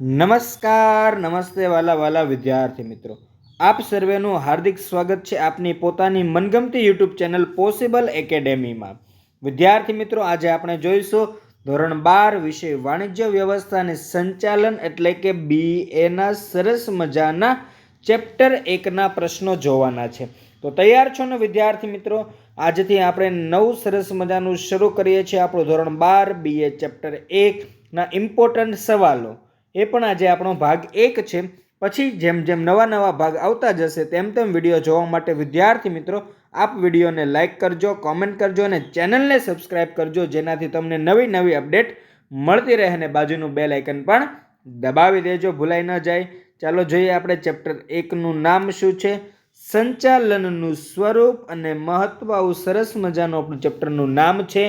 નમસ્કાર, નમસ્તે વાલા વાલા વિદ્યાર્થી મિત્રો. આપ સર્વેનું હાર્દિક સ્વાગત છે આપની પોતાની મનગમતી યુટ્યુબ ચેનલ પોસિબલ એકેડેમીમાં. વિદ્યાર્થી મિત્રો, આજે આપણે જોઈશું ધોરણ બાર વિષય વાણિજ્ય વ્યવસ્થા અને સંચાલન એટલે કે બી એના સરસ મજાના ચેપ્ટર એકના પ્રશ્નો જોવાના છે. તો તૈયાર છો ને વિદ્યાર્થી મિત્રો? આજથી આપણે નવું સરસ મજાનું શરૂ કરીએ છીએ આપણું ધોરણ બાર બીએ ચેપ્ટર એકના ઇમ્પોર્ટન્ટ સવાલો. એ પણ આજે આપણો ભાગ એક છે. પછી જેમ જેમ નવા નવા ભાગ આવતા જશે, તેમ તેમ વીડિયો જોવા માટે વિદ્યાર્થી મિત્રો, આપ વિડીયોને લાઇક કરજો, કોમેન્ટ કરજો અને ચેનલને સબસ્ક્રાઇબ કરજો, જેનાથી તમને નવી નવી અપડેટ મળતી રહે અને બાજુનું બેલ આઇકન પણ દબાવી દેજો, ભૂલાઈ ન જાય. ચાલો જોઈએ આપણે ચેપ્ટર એકનું નામ શું છે? સંચાલનનું સ્વરૂપ અને મહત્વ આવું સરસ મજાનું આપણું ચેપ્ટરનું નામ છે.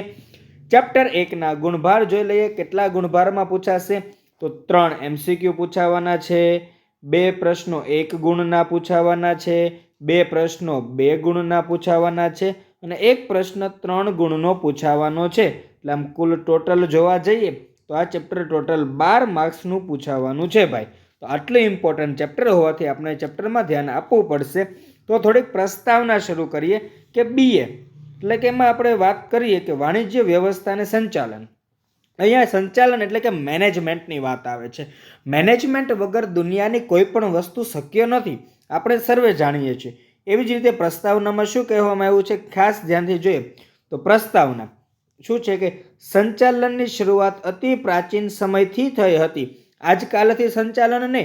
ચેપ્ટર એકના ગુણભાર જોઈ લઈએ, કેટલા ગુણભારમાં પૂછાશે? તો ત્રણ એમસીક્યુ પૂછાવાના છે, બે પ્રશ્નો એક ગુણના પૂછાવાના છે, બે પ્રશ્નો બે ગુણના પૂછાવાના છે અને એક પ્રશ્ન ત્રણ ગુણનો પૂછાવાનો છે. એટલે આમ કુલ ટોટલ જોવા જઈએ તો આ ચેપ્ટર ટોટલ બાર માર્ક્સનું પૂછાવાનું છે ભાઈ. તો આટલું ઇમ્પોર્ટન્ટ ચેપ્ટર હોવાથી આપણે ચેપ્ટરમાં ધ્યાન આપવું પડશે. તો થોડીક પ્રસ્તાવના શરૂ કરીએ કે બીએ એટલે કે એમાં આપણે વાત કરીએ કે વાણિજ્ય વ્યવસ્થાને સંચાલન. અહીંયા સંચાલન એટલે કે મેનેજમેન્ટની વાત આવે છે. મેનેજમેન્ટ વગર દુનિયાની કોઈ પણ વસ્તુ શક્ય નથી, આપણે સર્વે જાણીએ છીએ. એવી જ રીતે પ્રસ્તાવનામાં શું કહેવામાં આવ્યું છે? ખાસ ધ્યાનથી જોઈએ તો પ્રસ્તાવના. શું છે કે સંચાલનની શરૂઆત અતિ પ્રાચીન સમયથી થઈ હતી. આજકાલથી સંચાલનને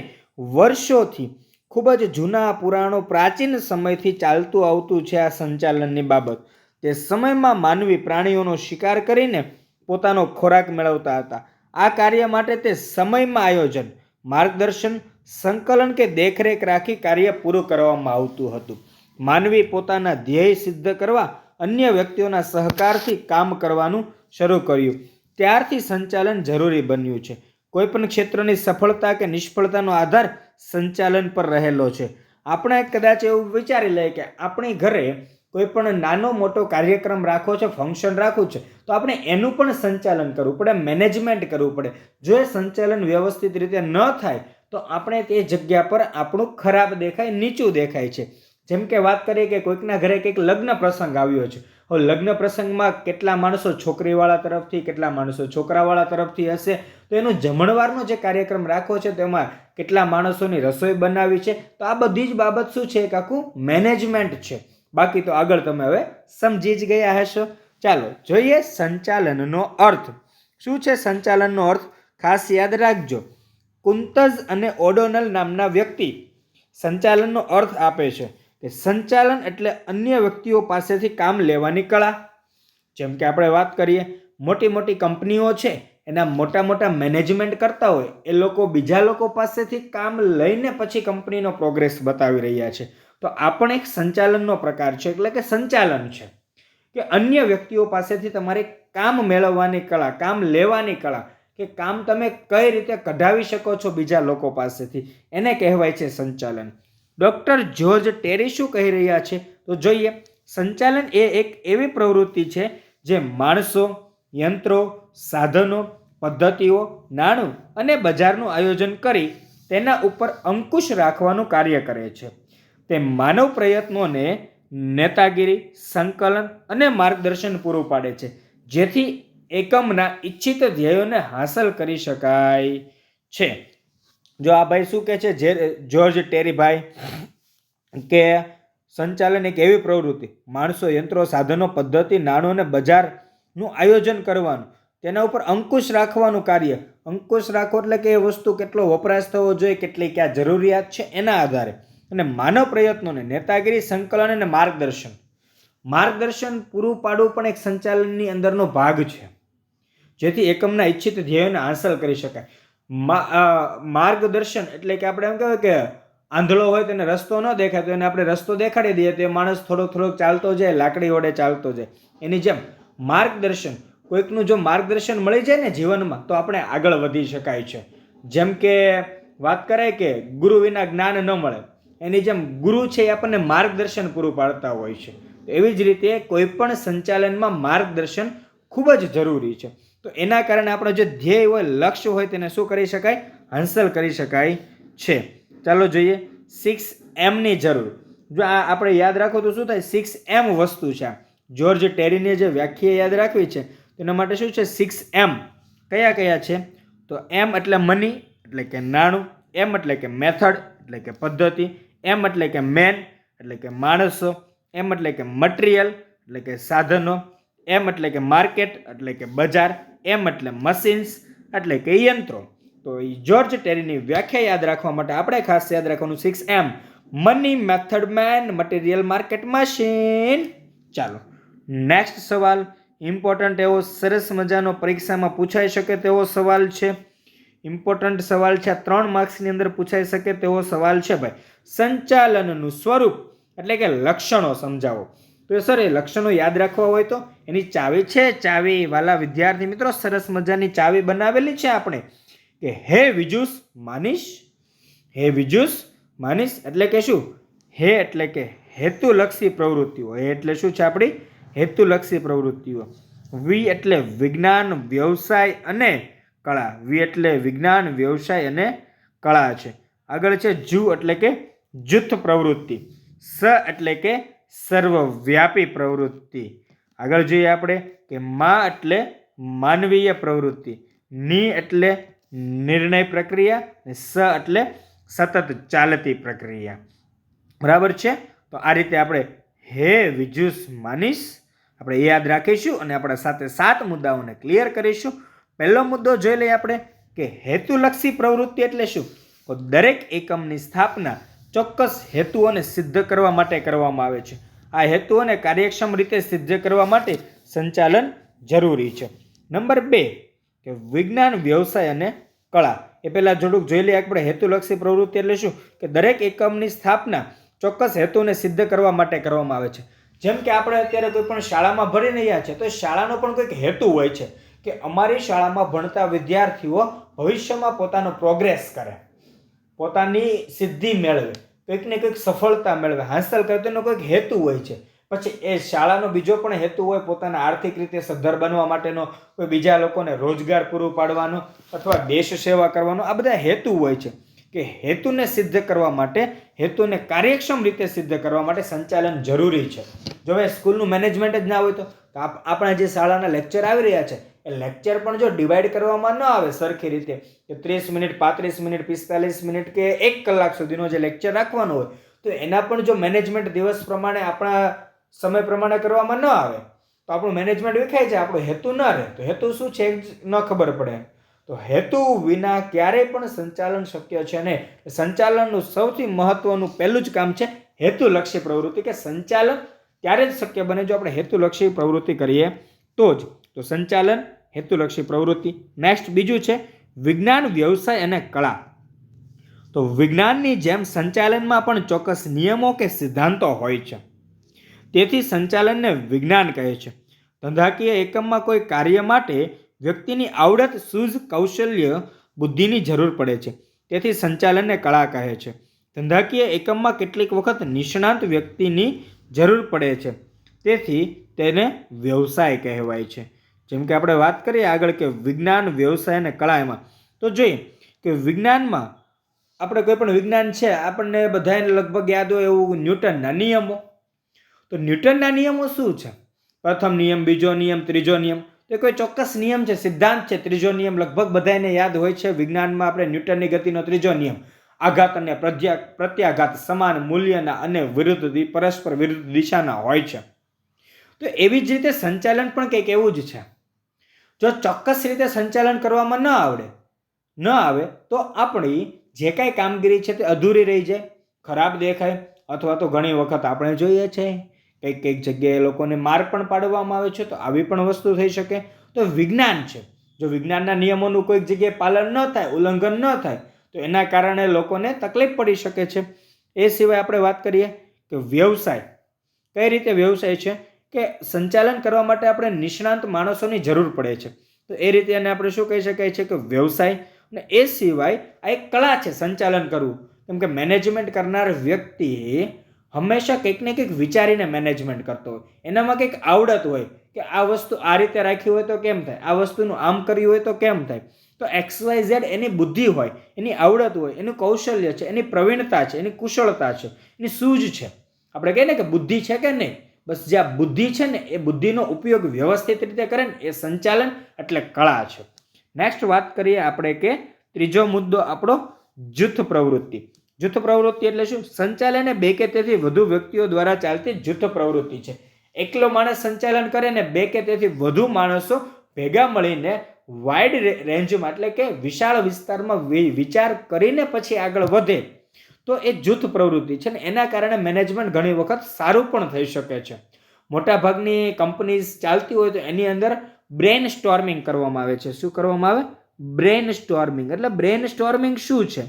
વર્ષોથી ખૂબ જ જૂના, પુરાણો, પ્રાચીન સમયથી ચાલતું આવતું છે આ સંચાલનની બાબત. તે સમયમાં માનવી પ્રાણીઓનો શિકાર કરીને પોતાનો ખોરાક મેળવતા હતા. આ કાર્ય માટે તે સમયમાં આયોજન, માર્ગદર્શન, સંકલન કે દેખરેખ રાખી કાર્ય પૂરું કરવામાં આવતું હતું. માનવી પોતાના ધ્યેય સિદ્ધ કરવા, અન્ય વ્યક્તિઓના સહકારથી કામ કરવાનું શરૂ કર્યું. ત્યારથી સંચાલન જરૂરી બન્યું છે. કોઈપણ ક્ષેત્રની સફળતા કે નિષ્ફળતાનો આધાર સંચાલન પર રહેલો છે. આપણે કદાચ એવું વિચારી લઈએ કે આપણી ઘરે કોઈ પણ નાનો મોટો કાર્યક્રમ રાખવો છે ફંક્શન રાખવું છે, તો આપણે એનું પણ સંચાલન કરવું પડે મેનેજમેન્ટ કરવું પડે. જો એ સંચાલન વ્યવસ્થિત રીતે ન થાય, તો આપણે તે જગ્યા પર આપણું ખરાબ દેખાય, નીચું દેખાય છે. જેમ કે વાત કરીએ કે કોઈકના ઘરે કંઈક લગ્ન પ્રસંગ આવ્યો છે. હવે લગ્ન પ્રસંગમાં કેટલા માણસો છોકરીવાળા તરફથી, કેટલા માણસો છોકરાવાળા તરફથી હશે? તો એનો જમણવારનો જે કાર્યક્રમ રાખવો છે, તેમાં કેટલા માણસોની રસોઈ બનાવી છે? તો આ બધી જ બાબત શું છે એક આખું મેનેજમેન્ટ છે. બાકી તો આગળ તમે હવે સમજી જ ગયા હશો. ચાલો જોઈએ સંચાલનનો અર્થ. શું છે સંચાલનનો અર્થ? ખાસ યાદ રાખજો. કુંતઝ અને ઓડોનલ નામના વ્યક્તિ સંચાલનનો અર્થ આપે છે કે સંચાલન એટલે અન્ય વ્યક્તિઓ પાસેથી કામ લેવાની કળા. જેમ કે આપણે વાત કરીએ, મોટી મોટી કંપનીઓ છે, એના મોટા મોટા મેનેજમેન્ટ કરતા હોય, એ લોકો બીજા લોકો પાસેથી કામ લઈને પછી કંપનીનો પ્રોગ્રેસ બતાવી રહ્યા છે. તો આ પણ એક સંચાલનનો પ્રકાર છે, એટલે કે સંચાલન છે. કે અન્ય વ્યક્તિઓ પાસેથી તમારે કામ મેળવવાની કળા, કામ લેવાની કળા, કે કામ તમે કઈ રીતે કઢાવી શકો છો બીજા લોકો પાસેથી, એને કહેવાય છે સંચાલન. ડૉક્ટર જ્યોર્જ ટેરી શું કહી રહ્યા છે? તો જોઈએ, સંચાલન એ એક એવી પ્રવૃત્તિ છે જે માણસો, યંત્રો, સાધનો, પદ્ધતિઓ, નાણું અને બજારનું આયોજન કરી તેના ઉપર અંકુશ રાખવાનું કાર્ય કરે છે. તે માનવ પ્રયત્નોને નેતાગીરી, સંકલન અને માર્ગદર્શન પૂરું પાડે છે. જેથી એકમના ઈચ્છિત ધ્યેયોને હાંસલ કરી શકાય છે. જો આ ભાઈ શું કહે છે? જે જ્યોર્જ ટેરીભાઈ કે સંચાલન એક એવી પ્રવૃત્તિ, માણસો યંત્રો, સાધનો, પદ્ધતિ, નાણું અને બજારનું આયોજન કરવાનું, તેના ઉપર અંકુશ રાખવાનું કાર્ય. અંકુશ રાખો એટલે કે એ વસ્તુ કેટલો વપરાશ થવો જોઈએ, કેટલી ક્યાં જરૂરિયાત છે એના આધારે. અને માનવ પ્રયત્નોને નેતાગીરી, સંકલન અને માર્ગદર્શન. માર્ગદર્શન પૂરું પાડવું પણ એક સંચાલનની અંદરનો ભાગ છે. જેથી એકમના ઈચ્છિત ધ્યેયોને હાંસલ કરી શકાય. માર્ગદર્શન એટલે કે આપણે એમ કહેવાય કે આંધળો હોય તેને રસ્તો ન દેખાય, તો એને આપણે રસ્તો દેખાડી દઈએ તો એ માણસ થોડોક થોડોક ચાલતો જાય, લાકડી વડે ચાલતો જાય. એની જેમ માર્ગદર્શન, કોઈકનું જો માર્ગદર્શન મળી જાય ને જીવનમાં, તો આપણે આગળ વધી શકાય છે. જેમ કે વાત કરાય કે ગુરુ વિના જ્ઞાન ન મળે. એની જેમ ગુરુ છે એ આપણને માર્ગદર્શન પૂરું પાડતા હોય છે. એવી જ રીતે કોઈ પણ સંચાલનમાં માર્ગદર્શન ખૂબ જ જરૂરી છે. તો એના કારણે આપણો જે ધ્યેય હોય, લક્ષ્ય હોય તેને શું કરી શકાય? હાંસલ કરી શકાય છે. ચાલો જોઈએ સિક્સ એમની જરૂર. જો આ આપણે યાદ રાખો તો શું થાય? સિક્સ એમ વસ્તુ છે. જ્યોર્જ ટેરીને જે વ્યાખ્યા યાદ રાખવી છે તેના માટે શું છે? સિક્સ એમ કયા કયા છે? તો એમ એટલે મની, એટલે કે નાણું એમ એટલે કે મેથડ એટલે કે પદ્ધતિ એમ એટલે કે મેન એટલે કે માણસો, એમ એટલે કે મટીરિયલ એટલે કે સાધનો, એમ એટલે કે માર્કેટ એટલે કે બજાર, એમ એટલે મશીન્સ એટલે કે યંત્રો. તો એ જ્યોર્જ ટેરીની વ્યાખ્યા યાદ રાખવા માટે આપણે ખાસ યાદ રાખવાનું six M money method man material market machine ચાલો. નેક્સ્ટ સવાલ. ઇમ્પોર્ટન્ટ એવો સરસ મજાનો પરીક્ષામાં પૂછાઈ શકે તેવો સવાલ છે. ઇમ્પોર્ટન્ટ સવાલ છે. આ ત્રણ માર્ક્સની અંદર પૂછાઈ શકે તેવો સવાલ છે ભાઈ. સંચાલનનું સ્વરૂપ એટલે કે લક્ષણો સમજાવો. તો સર, એ લક્ષણો યાદ રાખવા હોય તો એની ચાવી છે. ચાવી વાલા વિદ્યાર્થી મિત્રો, સરસ મજાની ચાવી બનાવેલી છે આપણે. કે હે વિજુસ માનીશ, હે વિજુસ માનીશ એટલે કે શું? હે એટલે કે હેતુલક્ષી પ્રવૃત્તિઓ. હે એટલે શું છે આપણી? હેતુલક્ષી પ્રવૃત્તિઓ. વી એટલે વિજ્ઞાન, વ્યવસાય અને કળા. વી એટલે વિજ્ઞાન, વ્યવસાય અને કળા છે. આગળ છે જુ એટલે કે જૂથ પ્રવૃત્તિ. સ એટલે કે સર્વવ્યાપી પ્રવૃત્તિ. આગળ જોઈએ આપણે કે મા એટલે માનવીય પ્રવૃત્તિ. ની એટલે નિર્ણય પ્રક્રિયા અને સ એટલે સતત ચાલતી પ્રક્રિયા. બરાબર છે? તો આ રીતે આપણે હે વિજુસ માનીશ. આપણે યાદ રાખીશું અને આપણા સાથે સાત મુદ્દાઓને ક્લિયર કરીશું. પહેલો મુદ્દો જોઈ લઈએ આપણે કે હેતુલક્ષી પ્રવૃત્તિ એટલે શું? તો દરેક એકમની સ્થાપના ચોક્કસ હેતુઓને સિદ્ધ કરવા માટે કરવામાં આવે છે. આ હેતુઓને કાર્યક્ષમ રીતે સિદ્ધ કરવા માટે સંચાલન જરૂરી છે. નંબર બે, કે વિજ્ઞાન, વ્યવસાય અને કળા. એ પહેલાં થોડુંક જોઈ લઈએ આપણે હેતુલક્ષી પ્રવૃત્તિ એટલે શું? કે દરેક એકમની સ્થાપના ચોક્કસ હેતુને સિદ્ધ કરવા માટે કરવામાં આવે છે. જેમ કે આપણે અત્યારે કોઈ પણ શાળામાં ભણી રહ્યા છે, તો શાળાનો પણ કંઈક હેતુ હોય છે. કે અમારી શાળામાં ભણતા વિદ્યાર્થીઓ ભવિષ્યમાં પોતાનો પ્રોગ્રેસ કરે, પોતાની સિદ્ધિ મેળવે, કંઈક ને કંઈક સફળતા મેળવે. હાંસલ કરે તેનો કંઈક હેતુ હોય છે. પછી એ શાળાનો બીજો પણ હેતુ હોય પોતાના આર્થિક રીતે સદ્ધર બનવા માટેનો, કોઈ બીજા લોકોને રોજગાર પૂરું પાડવાનો અથવા દેશ સેવા કરવાનો, આ બધા હેતુ હોય છે. કે હેતુને સિદ્ધ કરવા માટે, હેતુને કાર્યક્ષમ રીતે સિદ્ધ કરવા માટે સંચાલન જરૂરી છે. જો હવે સ્કૂલનું મેનેજમેન્ટ જ ના હોય તો તો આપ- આપણા જે શાળાના લેક્ચર આવી રહ્યા છે એ લેક્ચર પણ જો ડિવાઈડ કરવામાં ન આવે સરખી રીતે કે ત્રીસ મિનિટ, પાંત્રીસ મિનિટ, પિસ્તાલીસ મિનિટ કે એક કલાક સુધીનો જે લેક્ચર રાખવાનો હોય, તો એના પણ જો મેનેજમેન્ટ દિવસ પ્રમાણે આપણા સમય પ્રમાણે કરવામાં ન આવે, તો આપણું મેનેજમેન્ટ વિખાય છે આપણો હેતુ ન રહે. તો હેતુ શું છે ન ખબર પડે. તો હેતુ વિના ક્યારેય પણ સંચાલન શક્ય છે નહીં. સંચાલનનું સૌથી મહત્વનું પહેલું જ કામ છે હેતુલક્ષી પ્રવૃત્તિ કે સંચાલન ત્યારે જ શક્ય બને જો આપણે હેતુલક્ષી પ્રવૃત્તિ કરીએ તો જ. તો સંચાલન હેતુલક્ષી પ્રવૃત્તિ. નેક્સ્ટ બીજું છે, વિજ્ઞાન, વ્યવસાય અને કળા. તો વિજ્ઞાનની જેમ સંચાલનમાં પણ ચોક્કસ નિયમો કે સિદ્ધાંતો હોય છે. તેથી સંચાલનને વિજ્ઞાન કહે છે. ધંધાકીય એકમમાં કોઈ કાર્ય માટે વ્યક્તિની આવડત, સૂઝ, કૌશલ્ય, બુદ્ધિની જરૂર પડે છે. તેથી સંચાલનને કળા કહે છે. ધંધાકીય એકમમાં કેટલીક વખત નિષ્ણાંત વ્યક્તિની જરૂર પડે છે. તેથી તેને વ્યવસાય કહેવાય છે. જેમ કે આપણે વાત કરીએ આગળ કે વિજ્ઞાન, વ્યવસાય અને કળા એમાં. તો જોઈએ કે વિજ્ઞાનમાં આપણે કોઈ પણ વિજ્ઞાન છે, આપણને બધાને લગભગ યાદ હોય એવું ન્યૂટનના નિયમો. તો ન્યૂટનના નિયમો શું છે? પ્રથમ નિયમ, બીજો નિયમ, ત્રીજો નિયમ. તો કોઈ ચોક્કસ નિયમ છે, સિદ્ધાંત છે, ત્રીજો નિયમ લગભગ બધાને યાદ હોય છે. વિજ્ઞાનમાં આપણે ન્યૂટનની ગતિનો ત્રીજો નિયમ. આઘાત અને પ્રત્યા, પ્રત્યાઘાત સમાન મૂલ્યના અને વિરુદ્ધ પરસ્પર વિરુદ્ધ દિશાના હોય છે. તો એવી જ રીતે સંચાલન પણ કંઈક એવું જ છે. જો ચોક્કસ રીતે સંચાલન કરવામાં ન આવડે, ન આવે, તો આપણી જે કાંઈ કામગીરી છે તે અધૂરી રહી જાય, ખરાબ દેખાય અથવા તો ઘણી વખત આપણે જોઈએ છે, કંઈક કંઈક જગ્યાએ લોકોને માર પણ પાડવામાં આવે છે, તો આવી પણ વસ્તુ થઈ શકે. તો વિજ્ઞાન છે. જો વિજ્ઞાનના નિયમોનું કોઈક જગ્યાએ પાલન ન થાય, ઉલ્લંઘન ન થાય, તો એના કારણે લોકોને તકલીફ પડી શકે છે. એ સિવાય આપણે વાત કરીએ કે વ્યવસાય. કઈ રીતે વ્યવસાય છે? કે સંચાલન કરવા માટે આપણે નિષ્ણાંત માણસોની જરૂર પડે છે. તો એ રીતે એને આપણે શું કહી શકાય છે કે વ્યવસાય અને એ સિવાય આ એક કળા છે સંચાલન કરવું. કેમ કે મેનેજમેન્ટ કરનાર વ્યક્તિ હંમેશા કંઈક ને કંઈક વિચારીને મેનેજમેન્ટ કરતો હોય. એનામાં કંઈક આવડત હોય કે આ વસ્તુ આ રીતે રાખી હોય તો કેમ થાય? આ વસ્તુનું આમ કર્યું હોય તો કેમ થાય? તો એક્સ વાય ઝેડ એની બુદ્ધિ હોય, એની આવડત હોય, એનું કૌશલ્ય છે, એની પ્રવીણતા છે, એની કુશળતા છે, એની સૂઝ છે. આપણે કહીએ ને કે બુદ્ધિ છે કે નહીં? બસ જે આ બુદ્ધિ છે ને, એ બુદ્ધિનો ઉપયોગ વ્યવસ્થિત રીતે કરે ને, એ સંચાલન એટલે કળા છે. નેક્સ્ટ વાત કરીએ આપણે કે ત્રીજો મુદ્દો આપણો જૂથ પ્રવૃત્તિ. જૂથ પ્રવૃત્તિ એટલે શું? સંચાલન એ બે કે તેથી વધુ વ્યક્તિઓ દ્વારા ચાલતી જૂથ પ્રવૃત્તિ છે. એકલો માણસ સંચાલન કરે ને, બે કે તેથી વધુ માણસો ભેગા મળીને વાઇડ રેન્જમાં એટલે કે વિશાળ વિસ્તારમાં વિચાર કરીને પછી આગળ વધે. તો એ જૂથ પ્રવૃત્તિ છે ને એના કારણે મેનેજમેન્ટ ઘણી વખત સારું પણ થઈ શકે છે. મોટાભાગની કંપનીઝ ચાલતી હોય તો એની અંદર બ્રેન સ્ટોર્મિંગ કરવામાં આવે છે. શું કરવામાં આવે? બ્રેન સ્ટોર્મિંગ એટલે બ્રેન સ્ટોર્મિંગ શું છે?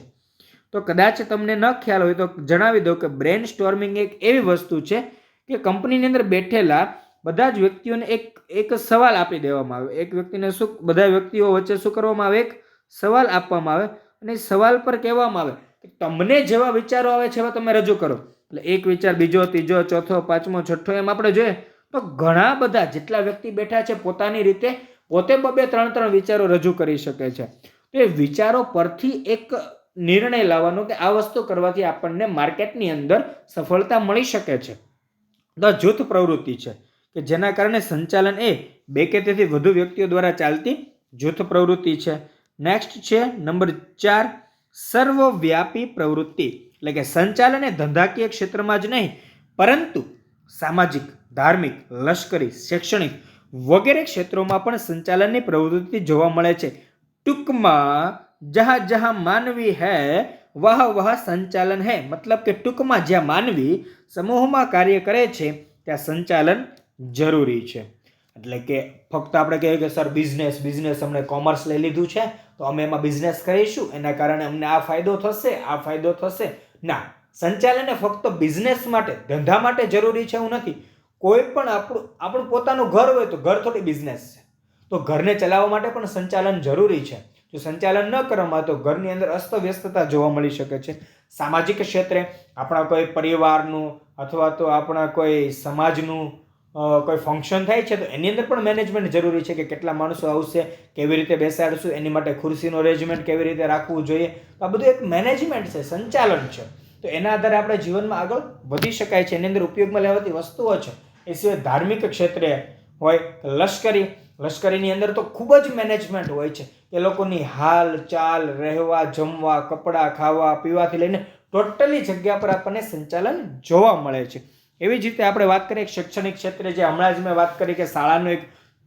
તો કદાચ તમને ન ખ્યાલ હોય તો જણાવી દઉં કે બ્રેન સ્ટોર્મિંગ એક એવી વસ્તુ છે કે કંપનીની અંદર બેઠેલા બધા જ વ્યક્તિઓને એક એક સવાલ આપી દેવામાં આવે. એક વ્યક્તિને શું, બધા વ્યક્તિઓ વચ્ચે શું કરવામાં આવે? એક સવાલ આપવામાં આવે અને સવાલ પર કહેવામાં આવે. તમને જેવા વિચારો આવે છે એવા તમે રજૂ કરો. એટલે એક વિચાર, બીજો, ત્રીજો, ચોથો, પાંચમો, છઠ્ઠો એમ આપણે જોઈએ. તો ઘણા બધા જેટલા વ્યક્તિ બેઠા છે પોતાની રીતે, પોતે બબે ત્રણ ત્રણ વિચારો રજૂ કરી શકે છે. તો એ વિચારો પરથી એક નિર્ણય લાવવાનો કે આ વસ્તુ કરવાથી આપણને માર્કેટની અંદર સફળતા મળી શકે છે. તો જૂથ પ્રવૃત્તિ છે કે જેના કારણે સંચાલન એ બે કે તેથી વધુ વ્યક્તિઓ દ્વારા ચાલતી જૂથ પ્રવૃત્તિ છે. નેક્સ્ટ છે, નંબર ચાર સર્વવ્યાપી પ્રવૃત્તિ, એટલે કે સંચાલન એ ધંધાકીય ક્ષેત્રમાં જ નહીં, પરંતુ સામાજિક, ધાર્મિક, લશ્કરી, શૈક્ષણિક વગેરે ક્ષેત્રોમાં પણ સંચાલનની પ્રવૃત્તિ જોવા મળે છે. ટૂંકમાં જहाँ જहाँ માનવી હૈ, વહ વહ સંચાલન હૈ. મતલબ કે ટૂંકમાં જ્યાં માનવી સમૂહમાં કાર્ય કરે છે, ત્યાં સંચાલન જરૂરી છે. એટલે કે ફક્ત આપણે કહીએ કે, સર બિઝનેસ બિઝનેસ અમને કોમર્સ લઈ લીધું છે તો અમે એમાં બિઝનેસ કરીશું, એના કારણે અમને આ ફાયદો થશે, આ ફાયદો થશે. ના, સંચાલન ફક્ત બિઝનેસ માટે, ધંધા માટે જરૂરી છે એવું નથી. કોઈ પણ આપણું આપણું પોતાનું ઘર હોય તો ઘર થોડી બિઝનેસ છે. તો ઘરને ચલાવવા માટે પણ સંચાલન જરૂરી છે. જો સંચાલન ન કરવામાં તો ઘરની અંદર અસ્તવ્યસ્તતા જોવા મળી શકે છે. સામાજિક ક્ષેત્રે આપણા કોઈ પરિવારનું અથવા તો આપણા કોઈ સમાજનું કોઈ ફંક્શન થાય છે, તો એની અંદર પણ મેનેજમેન્ટ જરૂરી છે કે કેટલા માણસો આવશે, કેવી રીતે બેસાડશું, એની માટે ખુરશીનું અરેન્જમેન્ટ કેવી રીતે રાખવું જોઈએ. આ બધું એક મેનેજમેન્ટ છે, સંચાલન છે. તો એના આધારે આપણે જીવનમાં આગળ વધી શકાય છે, એની અંદર ઉપયોગમાં લેવાતી વસ્તુઓ છે. એ સિવાય ધાર્મિક ક્ષેત્રે હોય લશ્કરી, લશ્કરીની અંદર તો ખૂબ જ મેનેજમેન્ટ હોય છે એ લોકોની હાલ ચાલ, રહેવા, જમવા, કપડાં, ખાવા, પીવાથી લઈને ટોટલી જગ્યા પર આપણને સંચાલન જોવા મળે છે. એવી જ રીતે આપણે વાત કરીએ શૈક્ષણિક ક્ષેત્રે જે હમણાં જ મેં વાત કરી કે શાળાનું એક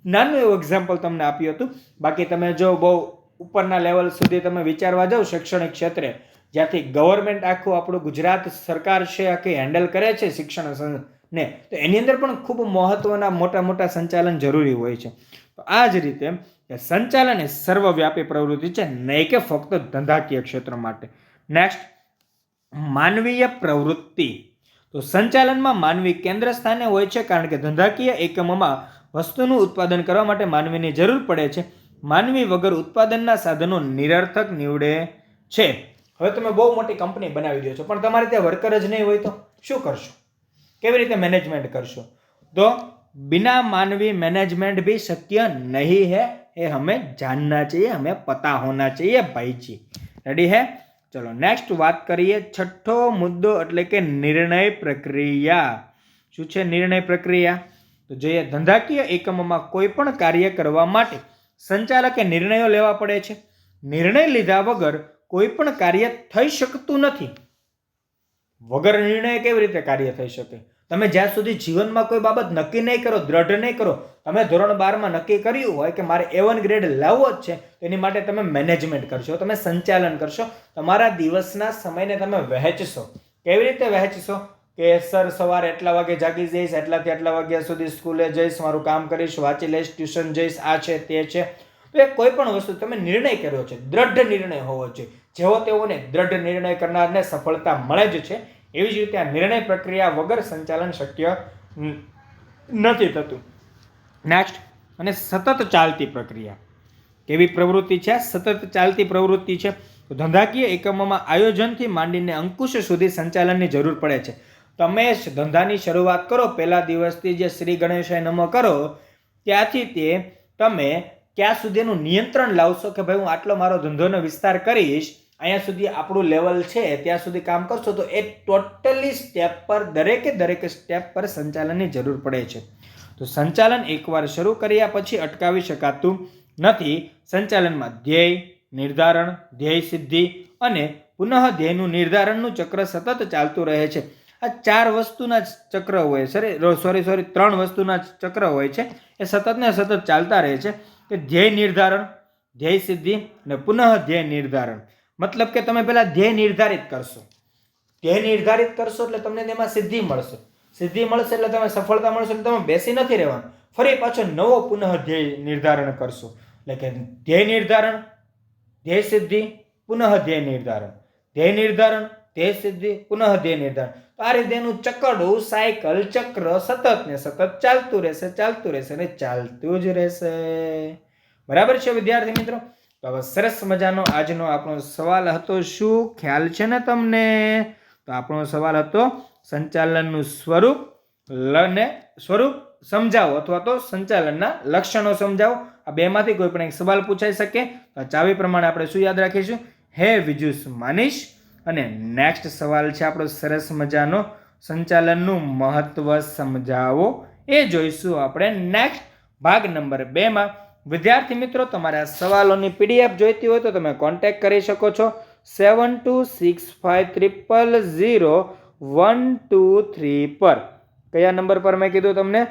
નાનું એવું એક્ઝામ્પલ તમને આપ્યું હતું. બાકી તમે જો બહુ ઉપરના લેવલ સુધી તમે વિચારવા જાઓ શૈક્ષણિક ક્ષેત્રે, જ્યાંથી ગવર્મેન્ટ આખું આપણું ગુજરાત સરકાર છે આખી હેન્ડલ કરે છે શિક્ષણ ને, તો એની અંદર પણ ખૂબ મહત્વના મોટા મોટા સંચાલન જરૂરી હોય છે. તો આ જ રીતે સંચાલન એ સર્વવ્યાપી પ્રવૃત્તિ છે નહીં કે ફક્ત ધંધાકીય ક્ષેત્ર માટે. નેક્સ્ટ માનવીય પ્રવૃત્તિ. તો સંચાલનમાં માનવી કેન્દ્ર સ્થાને હોય છે કારણ કે ધંધાકીય એકમોમાં વસ્તુનું ઉત્પાદન કરવા માટે માનવીની જરૂર પડે છે માનવી વગર ઉત્પાદનના સાધનો નિરર્થક નીવડે છે હવે તમે બહુ મોટી કંપની બનાવી દો છો પણ તમારે ત્યાં વર્કર જ નહીં હોય તો શું કરશો કેવી રીતે મેનેજમેન્ટ કરશો તો बिना मानवी मैनेजमेंट भी शक्य नहीं है ये हमें जानना चाहिए हमें पता होना चाहिए भाई जी રેડી હે ચલો નેક્સ્ટ વાત કરીએ છઠ્ઠો મુદ્દો એટલે કે નિર્ણય પ્રક્રિયા. શું છે નિર્ણય પ્રક્રિયા? તો જોઈએ, ધંધાકીય એકમોમાં કોઈ પણ કાર્ય કરવા માટે સંચાલકે નિર્ણયો લેવા પડે છે. નિર્ણય લીધા વગર કોઈ પણ કાર્ય થઈ શકતું નથી. વગર નિર્ણય કેવી રીતે કાર્ય થઈ શકે? તમે જ્યાં સુધી જીવનમાં કોઈ બાબત નક્કી નહીં કરો, દ્રઢ નહીં કરો, તમે ધોરણ બારમાં નક્કી કર્યું હોય કે મારે એવન ગ્રેડ લાવવો જ છે એની માટે તમે મેનેજમેન્ટ કરશો, તમે સંચાલન કરશો, તમારા દિવસના સમયને તમે વહેંચશો. કેવી રીતે વહેંચશો? કે સર, સવારે એટલા વાગે જાગી જઈશ, એટલાથી એટલા વાગ્યા સુધી સ્કૂલે જઈશ, મારું કામ કરીશ, વાંચી લઈશ, ટ્યુશન જઈશ, આ છે, તે છે. તો એ કોઈ પણ વસ્તુ તમે નિર્ણય કર્યો છે, દ્રઢ નિર્ણય હોવો જોઈએ. જેવો તેઓને દ્રઢ નિર્ણય કરનારને સફળતા મળે જ છે એવી જ રીતે આ નિર્ણય પ્રક્રિયા વગર સંચાલન શક્ય નથી થતું. નેક્સ્ટ અને સતત ચાલતી પ્રક્રિયા. કેવી પ્રવૃત્તિ છે? સતત ચાલતી પ્રવૃત્તિ છે. તો ધંધાકીય એકમોમાં આયોજનથી માંડીને અંકુશ સુધી સંચાલનની જરૂર પડે છે. તમે ધંધાની શરૂઆત કરો, પહેલા દિવસથી જે શ્રી ગણેશાય નમઃ કરો, ત્યાંથી તે તમે ક્યાં સુધીનું નિયંત્રણ લાવશો કે ભાઈ હું આટલો મારો ધંધોનો વિસ્તાર કરીશ અહીંયા સુધી આપણું લેવલ છે, ત્યાં સુધી કામ કરશો તો એ ટોટલી સ્ટેપ પર, દરેકે દરેક સ્ટેપ પર સંચાલનની જરૂર પડે છે. તો સંચાલન એકવાર શરૂ કર્યા પછી અટકાવી શકાતું નથી. સંચાલનમાં ધ્યેય, નિર્ધારણ, ધ્યેય સિદ્ધિ અને પુનઃ ધ્યેયનું નિર્ધારણનું ચક્ર સતત ચાલતું રહે છે. આ ચાર વસ્તુના ચક્ર હોય સોરી સોરી સોરી ત્રણ વસ્તુના ચક્ર હોય છે. એ સતત ને સતત ચાલતા રહે છે. કે ધ્યેય નિર્ધારણ, ધ્યેય સિદ્ધિ અને પુનઃ ધ્યેય નિર્ધારણ. મતલબ કે તમે પહેલાં ધ્યેય નિર્ધારિત કરશો. ધ્યેય નિર્ધારિત કરશો એટલે તમને તેમાં સિદ્ધિ મળશે. સિદ્ધિ મળશે એટલે તમે સફળતા મળશે એટલે તમે બેસી નથી રહેવાનું. ફરી પાછો નવો પુનઃ ધ્યેય નિર્ધારણ કરશો. એટલે કે ધ્યેય નિર્ધારણ, ધ્યેય સિદ્ધિ, પુનઃ ધ્યેય નિર્ધારણ. ધ્યેય નિર્ધારણ, ધ્યેય સિદ્ધિ, પુનઃ ધ્યેય નિર્ધારણ. આ રીતે એનું ચકડું, સાયકલ, ચક્ર સતત ને સતત ચાલતું રહેશે ચાલતું રહેશે ને ચાલતું જ રહેશે. બરાબર છે વિદ્યાર્થી મિત્રો? તો હવે સરસ મજાનો આજનો આપણો સવાલ હતો, શું ખ્યાલ છે ને તમને? તો આપણો સવાલ હતો સંચાલનનું સ્વરૂપ લને સ્વરૂપ સમજાવો અથવા તો સંચાલનના લક્ષણો સમજાવો. આ બેમાંથી કોઈ પણ એક સવાલ પૂછાઈ શકે. તો ચાવી પ્રમાણે આપણે શું યાદ રાખીશું? હે વિજુસ માનીશ. અને નેક્સ્ટ સવાલ છે આપણો સરસ મજાનો. સંચાલનનું મહત્વ સમજાવો. એ જોઈશું આપણે નેક્સ્ટ ભાગ નંબર બેમાં. વિદ્યાર્થી મિત્રો, તમારા સવાલોની પીડીએફ જોઈતી હોય તો તમે કોન્ટેક્ટ કરી શકો છો. Seven two six five triple zero one two three પર. કયા નંબર પર મેં કીધું તમને?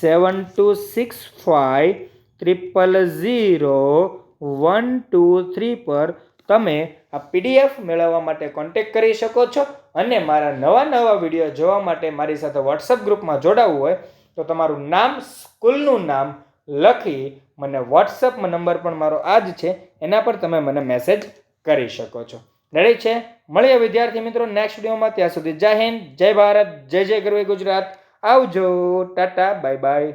Seven two six five triple zero one two three પર તમે આ પીડીએફ મેળવવા માટે કોન્ટેક્ટ કરી શકો છો. અને મારા નવા નવા વીડિયો જોવા માટે મારી સાથે વોટ્સઅપ ગ્રુપમાં જોડાવવું હોય તો તમારું નામ સ્કૂલનું નામ લખી મને વોટ્સઅપ નંબર પણ મારો આ જ છે, એના પર તમે મને મેસેજ કરી શકો છો. રેડી છે? મળીએ વિદ્યાર્થી મિત્રો નેક્સ્ટ વિડીયોમાં ત્યાં સુધી જય હિન્દ, જય ભારત, જય જય ગરવે ગુજરાત. આવજો, ટાટા બાય બાય